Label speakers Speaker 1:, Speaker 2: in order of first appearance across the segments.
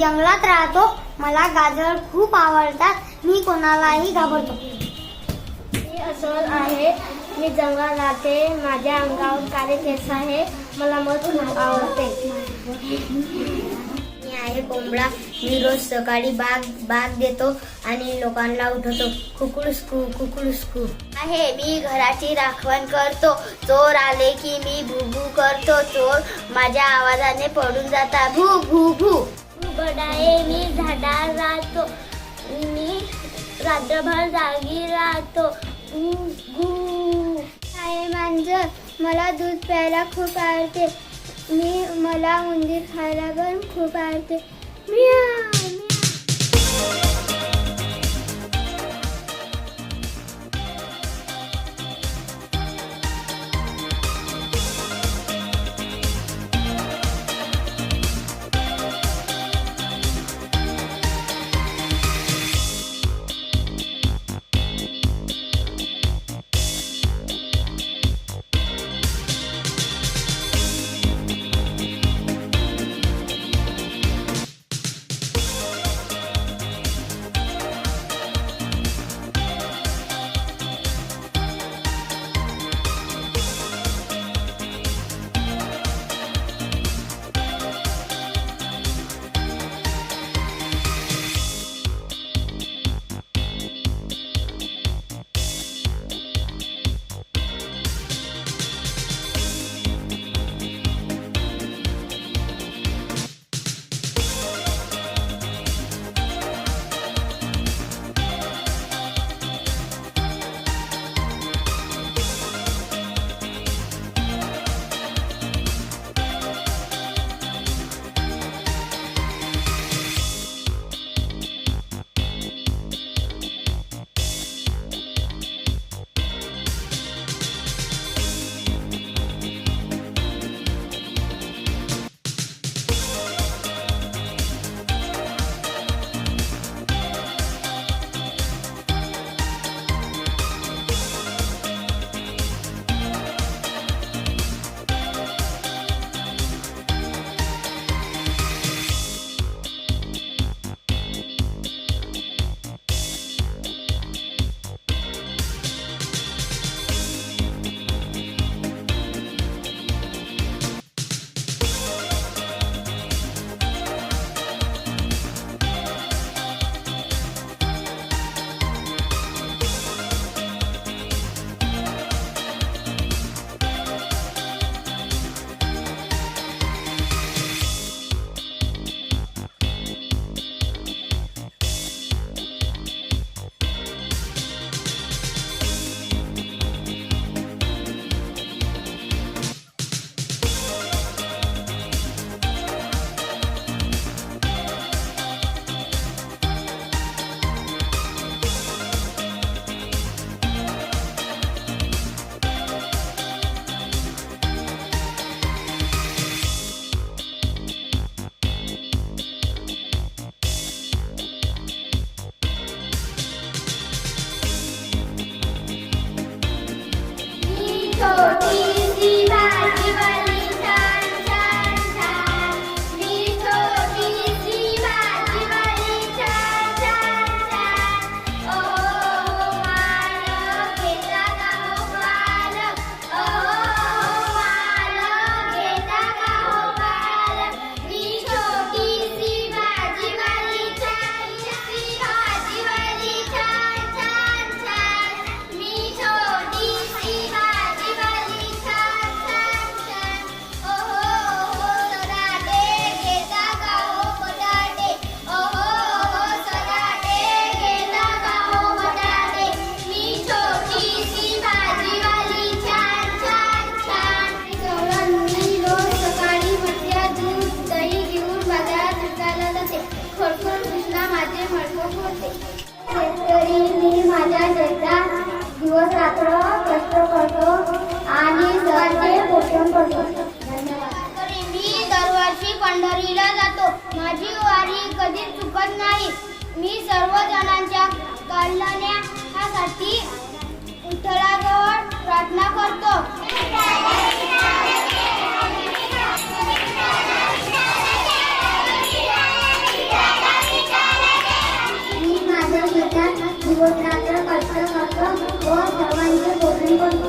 Speaker 1: जंगलात राहतो. मला गाजर खूप आवडतात. मी कोणालाही घाबरतो.
Speaker 2: मी आहे. मी जंगलात राहते. माझ्या अंगावर काळे केस आहे. मला मध खूप आवडते. मी आहे कोंबडा. मी रोज सकाळी बाग बाग देतो आणि लोकांना उठवतो. कुकुळस्कू कुकुळस्कू आहे. मी घराची राखवण करतो. चोर आले की मी भू करतो. चोर माझ्या आवाजाने पडून जाता भू भू भू. डाळ राहतो मी रात्रभर जागी राहतो. गु आहे मांजर मला दूध प्यायला खूप आवडते. मी मला उंदीर खायला पण खूप आवडते. मी करतो धन्यवाद मी दरवर्षी पंढरीला जातो. माझी वारी कधी चुकत नाही. मी सर्व जणांच्या कल्याणासाठी विठ्ठलाजवळ प्रार्थना करतो. त्याच्यात दिवस रात्र कष्ट करतो व सर्वांचे करतो.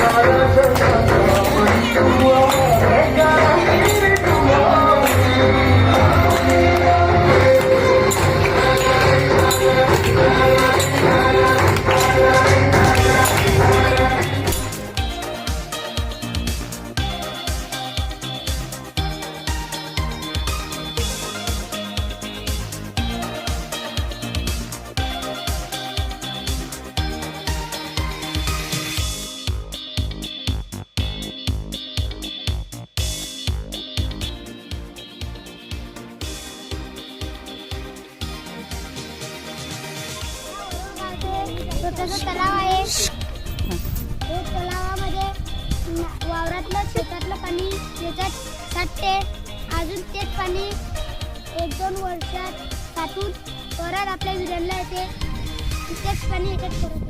Speaker 2: धन्यवाद. छोटासा तलाव आहे. तो तलावामध्ये वावरातलं शेतातलं पाणी याच्यात साठते. अजून तेच पाणी एक दोन वर्षात साठून परत आपल्या विहिरांना येते. तेच पाणी याच्यात करत